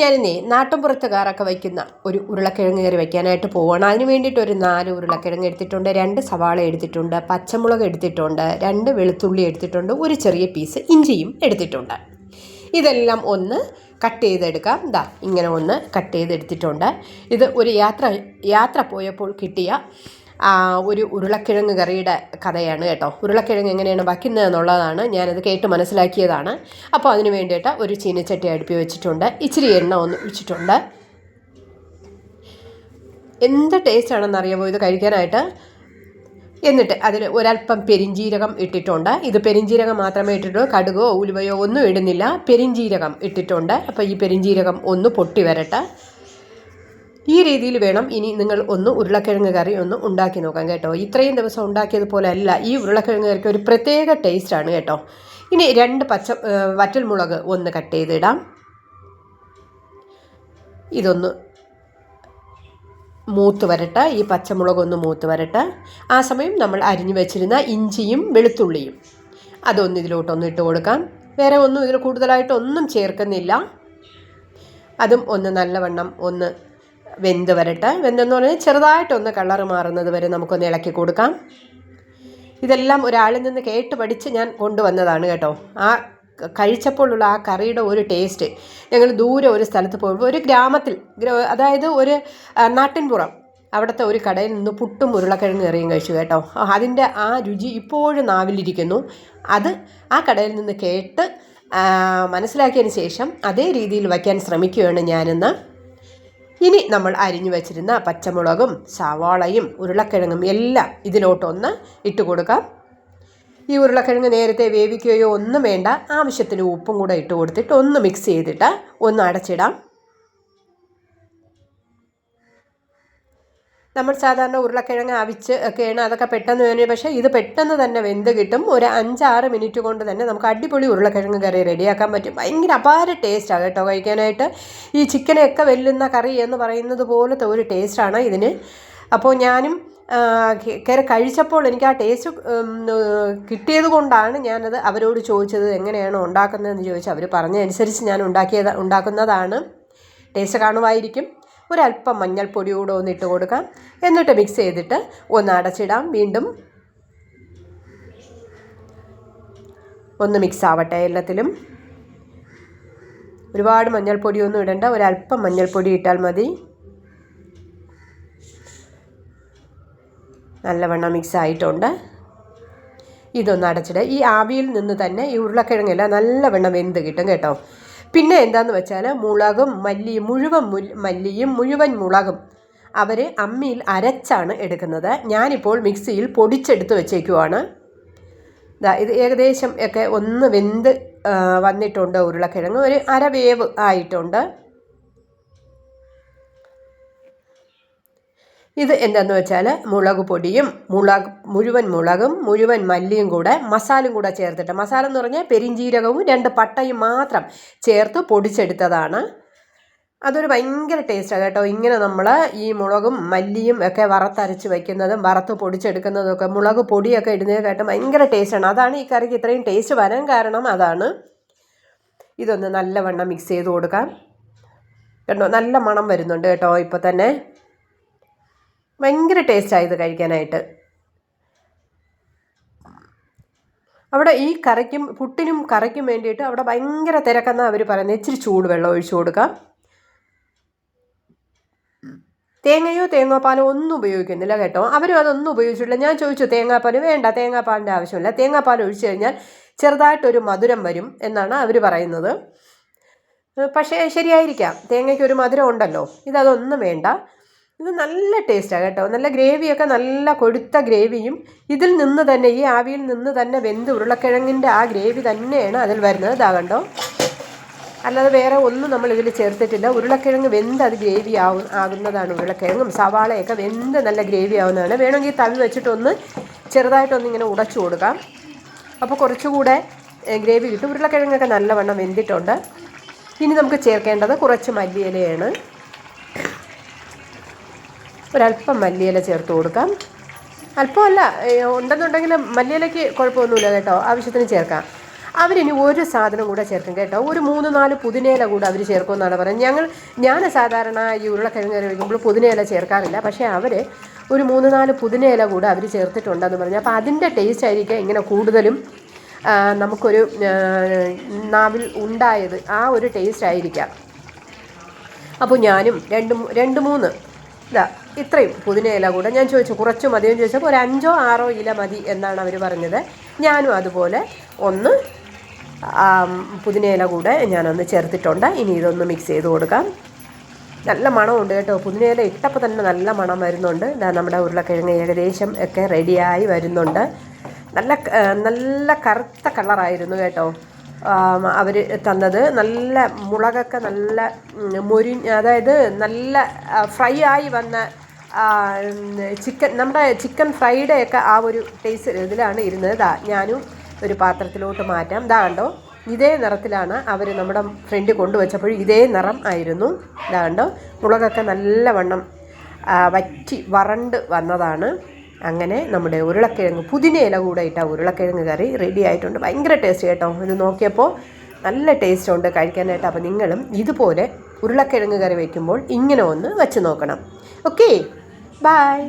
ഞാനിന്നേ നാട്ടുംപുറത്തുകാരൊക്കെ വയ്ക്കുന്ന ഒരു ഉരുളക്കിഴങ്ങ് കറി വയ്ക്കാനായിട്ട് പോവുകയാണ് അതിന് വേണ്ടിയിട്ട് ഒരു നാല് ഉരുളക്കിഴങ്ങ് എടുത്തിട്ടുണ്ട് രണ്ട് സവാള എടുത്തിട്ടുണ്ട് പച്ചമുളക് എടുത്തിട്ടുണ്ട് രണ്ട് വെളുത്തുള്ളി എടുത്തിട്ടുണ്ട് ഒരു ചെറിയ പീസ് ഇഞ്ചിയും എടുത്തിട്ടുണ്ട്. ഇതെല്ലാം ഒന്ന് കട്ട് ചെയ്തെടുക്കാം. ദാ ഇങ്ങനെ ഒന്ന് കട്ട് ചെയ്തെടുത്തിട്ടുണ്ട്. ഇത് ഒരു യാത്ര യാത്ര പോയപ്പോൾ കിട്ടിയ ഒരു ഉരുളക്കിഴങ്ങ് കറിയുടെ കഥയാണ് കേട്ടോ. ഉരുളക്കിഴങ്ങ് എങ്ങനെയാണ് വയ്ക്കുന്നത് എന്നുള്ളതാണ് ഞാനത് കേട്ട് മനസ്സിലാക്കിയതാണ്. അപ്പോൾ അതിന് വേണ്ടിയിട്ട് ഒരു ചീനച്ചട്ടി അടുപ്പി വെച്ചിട്ടുണ്ട്. ഇച്ചിരി എണ്ണ ഒന്ന് ഒഴിച്ചിട്ടുണ്ട്. എന്ത് ടേസ്റ്റ് ആണെന്ന് അറിയാമോ ഇത് കഴിക്കാനായിട്ട്? എന്നിട്ട് അതിൽ ഒരല്പം പെരിഞ്ജീരകം ഇട്ടിട്ടുണ്ട്. ഇത് പെരിഞ്ജീരകം മാത്രമേ ഇട്ടിട്ടുള്ളൂ. കടുകോ ഉലുവയോ ഒന്നും ഇടുന്നില്ല. പെരിഞ്ജീരകം ഇട്ടിട്ടുണ്ട്. അപ്പോൾ ഈ പെരിഞ്ജീരകം ഒന്ന് പൊട്ടി വരട്ടെ. ഈ രീതിയിൽ വേണം ഇനി നിങ്ങൾ ഒന്ന് ഉരുളക്കിഴങ്ങ് കറി ഒന്ന് ഉണ്ടാക്കി നോക്കാം കേട്ടോ. ഇത്രയും ദിവസം ഉണ്ടാക്കിയതുപോലെ അല്ല ഈ ഉരുളക്കിഴങ്ങ് കറിക്ക് ഒരു പ്രത്യേക ടേസ്റ്റാണ് കേട്ടോ. ഇനി രണ്ട് പച്ച വറ്റൽ വറ്റൽമുളക് ഒന്ന് കട്ട് ചെയ്തിടാം. ഇതൊന്ന് മൂത്ത് വരട്ടെ ഈ പച്ചമുളക് ഒന്ന് മൂത്ത് വരട്ടെ. ആ സമയം നമ്മൾ അരിഞ്ഞു വെച്ചിരുന്ന ഇഞ്ചിയും വെളുത്തുള്ളിയും അതൊന്ന് ഇതിലോട്ടൊന്ന് ഇട്ട് കൊടുക്കാം. വേറെ ഒന്നും ഇതിൽ കൂടുതലായിട്ടൊന്നും ചേർക്കുന്നില്ല. അതും ഒന്ന് നല്ലവണ്ണം ഒന്ന് വെന്ത് വരട്ടെ. വെന്തെന്ന് പറഞ്ഞാൽ ചെറുതായിട്ടൊന്ന് കളർ മാറുന്നത് വരെ നമുക്കൊന്ന് ഇളക്കി കൊടുക്കാം. ഇതെല്ലാം ഒരാളിൽ നിന്ന് കേട്ട് പഠിച്ച് ഞാൻ കൊണ്ടുവന്നതാണ് കേട്ടോ. ആ കഴിച്ചപ്പോഴുള്ള ആ കറിയുടെ ഒരു ടേസ്റ്റ് ഞങ്ങൾ ദൂരെ ഒരു സ്ഥലത്ത് പോകുമ്പോൾ ഒരു ഗ്രാമത്തിൽ അതായത് ഒരു നാട്ടിൻപുറം. അവിടുത്തെ ഒരു കടയിൽ നിന്ന് പുട്ടും ഉരുളക്കിഴങ്ങ് കറിയും കഴിച്ചു കേട്ടോ. അതിന്റെ ആ രുചി ഇപ്പോഴും നാവിലിരിക്കുന്നു. അത് ആ കടയിൽ നിന്ന് കേട്ട് മനസ്സിലാക്കിയതിന് ശേഷം അതേ രീതിയിൽ വയ്ക്കാൻ ശ്രമിക്കുകയാണ് ഞാനിന്ന്. ഇനി നമ്മൾ അരിഞ്ഞു വെച്ചിരുന്ന പച്ചമുളകും സവാളയും ഉരുളക്കിഴങ്ങും എല്ലാം ഇതിലോട്ടൊന്ന് ഇട്ട് കൊടുക്കാം. ഈ ഉരുളക്കിഴങ്ങ് നേരത്തെ വേവിക്കുകയോ ഒന്നും വേണ്ട ആവശ്യത്തിന് ഉപ്പും കൂടെ ഇട്ട് കൊടുത്തിട്ട് ഒന്ന് മിക്സ് ചെയ്തിട്ട് ഒന്ന് അടച്ചിടാം. നമ്മൾ സാധാരണ ഉരുളക്കിഴങ്ങ് അവിച്ച് ഒക്കെയാണ് അതൊക്കെ പെട്ടെന്ന് വേണം. പക്ഷേ ഇത് പെട്ടെന്ന് തന്നെ വെന്ത് കിട്ടും. ഒരു അഞ്ചാറ് മിനിറ്റ് കൊണ്ട് തന്നെ നമുക്ക് അടിപൊളി ഉരുളക്കിഴങ്ങ് കറി റെഡിയാക്കാൻ പറ്റും. ഭയങ്കര അപാര ടേസ്റ്റാണ് കേട്ടോ കഴിക്കാനായിട്ട്. ഈ ചിക്കനെയൊക്കെ വെല്ലുന്ന കറി എന്ന് പറയുന്നത് പോലത്തെ ഒരു ടേസ്റ്റാണ് ഇതിന്. അപ്പോൾ ഞാനും കയറി കഴിച്ചപ്പോൾ എനിക്ക് ആ ടേസ്റ്റ് കിട്ടിയത് കൊണ്ടാണ് ഞാനത് അവരോട് ചോദിച്ചത് എങ്ങനെയാണ് ഉണ്ടാക്കുന്നതെന്ന് ചോദിച്ചാൽ അവർ പറഞ്ഞതനുസരിച്ച് ഞാൻ ഉണ്ടാക്കിയത് ഉണ്ടാക്കുന്നതാണ്. ടേസ്റ്റ് കാണുമായിരിക്കും. ഒരല്പം മഞ്ഞൾപ്പൊടി കൂടെ ഒന്ന് ഇട്ട് കൊടുക്കാം. എന്നിട്ട് മിക്സ് ചെയ്തിട്ട് ഒന്ന് അടച്ചിടാം. വീണ്ടും ഒന്ന് മിക്സ് ആവട്ടെ എല്ലാത്തിലും. ഒരുപാട് മഞ്ഞൾപ്പൊടി ഒന്നും ഇടണ്ട. ഒരല്പം മഞ്ഞൾപ്പൊടി ഇട്ടാൽ മതി. നല്ലവണ്ണം മിക്സ് ആയിട്ടുണ്ട്. ഇതൊന്ന് അടച്ചിടുക ഈ ആവിയിൽ നിന്ന് തന്നെ ഈ ഉരുളക്കിഴങ്ങെല്ലാം നല്ലവണ്ണം വെന്ത് കിട്ടും കേട്ടോ. പിന്നെ എന്താന്ന് വെച്ചാൽ മുളകും മല്ലിയും മുഴുവൻ മല്ലിയും മുഴുവൻ മുളകും അവർ അമ്മിയിൽ അരച്ചാണ് എടുക്കുന്നത്. ഞാനിപ്പോൾ മിക്സിയിൽ പൊടിച്ചെടുത്ത് വെച്ചേക്കുവാണ്. ഇത് ഏകദേശം ഒക്കെ ഒന്ന് വെന്ത് വന്നിട്ടുണ്ട് ഉരുളക്കിഴങ്ങ്. ഒരു അരവേവ് ആയിട്ടുണ്ട്. ഇത് എന്താന്ന് വെച്ചാൽ മുളക് പൊടിയും മുളക് മുഴുവൻ മുളകും മുഴുവൻ മല്ലിയും കൂടെ മസാലയും കൂടെ ചേർത്തിട്ട് മസാല എന്ന് പറഞ്ഞാൽ പെരിഞ്ജീരകവും രണ്ട് പട്ടയും മാത്രം ചേർത്ത് പൊടിച്ചെടുത്തതാണ്. അതൊരു ഭയങ്കര ടേസ്റ്റാണ് കേട്ടോ. ഇങ്ങനെ നമ്മൾ ഈ മുളകും മല്ലിയും ഒക്കെ വറുത്തരച്ച് വയ്ക്കുന്നതും വറുത്ത് പൊടിച്ചെടുക്കുന്നതും ഒക്കെ മുളക് പൊടിയൊക്കെ ഇടുന്നതിനെക്കാട്ടും ഭയങ്കര ടേസ്റ്റാണ് അതാണ് ഈ കറിക്ക് ഇത്രയും ടേസ്റ്റ് വരാൻ കാരണം. അതാണ്. ഇതൊന്ന് നല്ലവണ്ണം മിക്സ് ചെയ്ത് കൊടുക്കാം. കേട്ടോ നല്ല മണം വരുന്നുണ്ട് കേട്ടോ ഇപ്പോൾ തന്നെ. ഭയങ്കര ടേസ്റ്റായത് കഴിക്കാനായിട്ട്. അവിടെ ഈ കറിക്കും പുട്ടിനും കറിക്കും വേണ്ടിയിട്ട് അവിടെ ഭയങ്കര തിരക്കെന്നാണ് അവർ പറയുന്നത്. ഇച്ചിരി ചൂട് വെള്ളം ഒഴിച്ചു കൊടുക്കാം. തേങ്ങയോ തേങ്ങാപ്പാലോ ഒന്നും ഉപയോഗിക്കുന്നില്ല കേട്ടോ. അവരും അതൊന്നും ഉപയോഗിച്ചിട്ടില്ല. ഞാൻ ചോദിച്ചു തേങ്ങാപ്പാൽ വേണ്ട തേങ്ങാപ്പാലിന്റെ ആവശ്യമില്ല. തേങ്ങാപ്പാൽ ഒഴിച്ചു കഴിഞ്ഞാൽ ചെറുതായിട്ടൊരു മധുരം വരും എന്നാണ് അവർ പറയുന്നത്. പക്ഷേ ശരിയായിരിക്കാം. തേങ്ങയ്ക്ക് ഒരു മധുരം ഉണ്ടല്ലോ. ഇതതൊന്നും വേണ്ട. ഇത് നല്ല ടേസ്റ്റാണ് കേട്ടോ. നല്ല ഗ്രേവിയൊക്കെ നല്ല കൊഴുത്ത ഗ്രേവിയും ഇതിൽ നിന്ന് തന്നെ ഈ ആവിയിൽ നിന്ന് തന്നെ വെന്ത് ഉരുളക്കിഴങ്ങിന്റെ ആ ഗ്രേവി തന്നെയാണ് അതിൽ വരുന്നത്. ഇതാ കണ്ടോ? അല്ലാതെ വേറെ ഒന്നും നമ്മൾ ഇതിൽ ചേർത്തിട്ടില്ല. ഉരുളക്കിഴങ്ങ് വെന്ത് അത് ഗ്രേവി ആവും ആകുന്നതാണ് ഉരുളക്കിഴങ്ങും. സവാളയൊക്കെ വെന്ത് നല്ല ഗ്രേവി ആവുന്നതാണ്. വേണമെങ്കിൽ തവി വെച്ചിട്ടൊന്ന് ചെറുതായിട്ടൊന്ന് ഇങ്ങനെ ഉടച്ചു കൊടുക്കാം. അപ്പോൾ കുറച്ചുകൂടെ ഗ്രേവി കിട്ടും. ഉരുളക്കിഴങ്ങൊക്കെ നല്ലവണ്ണം വെന്തിട്ടുണ്ട്. ഇനി നമുക്ക് ചേർക്കേണ്ടത് കുറച്ച് മല്ലിയിലയാണ്. ഒരല്പം മല്ലിയില ചേർത്ത് കൊടുക്കാം. അല്പമല്ല ഉണ്ടെന്നുണ്ടെങ്കിൽ മല്ലിയിലയ്ക്ക് കുഴപ്പമൊന്നുമില്ല കേട്ടോ. ആവശ്യത്തിന് ചേർക്കാം. അവരിനി ഒരു സാധനം കൂടെ ചേർക്കും കേട്ടോ. ഒരു മൂന്ന് നാല് പുതിനയില കൂടെ അവർ ചേർക്കുമെന്നാണ് പറയുന്നത്. ഞങ്ങൾ ഞാൻ സാധാരണ ഈ ഉരുളക്കിഴങ്ങ് കഴിക്കുമ്പോൾ പുതിനയില ചേർക്കാറില്ല. പക്ഷേ അവർ ഒരു മൂന്ന് നാല് പുതിനയില കൂടെ അവർ ചേർത്തിട്ടുണ്ടെന്ന് പറഞ്ഞു. അപ്പോൾ അതിന്റെ ടേസ്റ്റ് ആയിരിക്കും ഇങ്ങനെ കൂടുതലും നമുക്കൊരു നാവിൽ ഉണ്ടായത് ആ ഒരു ടേസ്റ്റ് ആയിരിക്കാം. അപ്പോൾ ഞാനും രണ്ട് രണ്ട് മൂന്ന് ഇതാ ഇത്രയും പുതിന ഇല കൂടെ ഞാൻ ചോദിച്ചു കുറച്ച് മതിയെന്ന് ചോദിച്ചപ്പോൾ ഒരു അഞ്ചോ ആറോ ഇല മതി എന്നാണ് അവർ പറഞ്ഞത്. ഞാനും അതുപോലെ ഒന്ന് പുതിനയില കൂടെ ഞാനൊന്ന് ചേർത്തിട്ടുണ്ട്. ഇനി ഇതൊന്ന് മിക്സ് ചെയ്ത് കൊടുക്കാം. നല്ല മണമുണ്ട് കേട്ടോ. പുതിനയില ഇട്ടപ്പോൾ തന്നെ നല്ല മണം വരുന്നുണ്ട്. ഇതാ നമ്മുടെ ഉരുളക്കിഴങ്ങ് ഏകദേശം ഒക്കെ റെഡിയായി വരുന്നുണ്ട്. നല്ല നല്ല കറുത്ത കളറായിരുന്നു കേട്ടോ. അവർ തന്നത്. നല്ല മുളകൊക്കെ നല്ല മൊരി അതായത് നല്ല ഫ്രൈ ആയി വന്ന ചിക്കൻ നമ്മുടെ ചിക്കൻ ഫ്രൈഡേ ഒക്കെ ആ ഒരു ടേസ്റ്റ് ഇതിലാണ് ഇരുന്നത്. ദാ ഞാനും ഒരു പാത്രത്തിലോട്ട് മാറ്റാം. ദാ കണ്ടോ? ഇതേ നിറത്തിലാണ് അവർ നമ്മുടെ ഫ്രണ്ട് കൊണ്ടുവച്ചപ്പോൾ ഇതേ നിറം ആയിരുന്നു. ഇതാണ്ടോ മുളകൊക്കെ നല്ലവണ്ണം വറ്റി വറണ്ട് വന്നതാണ്. അങ്ങനെ നമ്മുടെ ഉരുളക്കിഴങ്ങ് പുതിന ഇല കൂടെ ഇട്ട ഉരുളക്കിഴങ്ങ് കറി റെഡി ആയിട്ടുണ്ട്. ഭയങ്കര ടേസ്റ്റ് കേട്ടോ ഇത് നോക്കിയപ്പോൾ നല്ല ടേസ്റ്റ് ഉണ്ട് കഴിക്കാനായിട്ട്. അപ്പോൾ നിങ്ങളും ഇതുപോലെ ഉരുളക്കിഴങ്ങ് കറി വയ്ക്കുമ്പോൾ ഇങ്ങനെ ഒന്ന് വെച്ച് നോക്കണം. Okay bye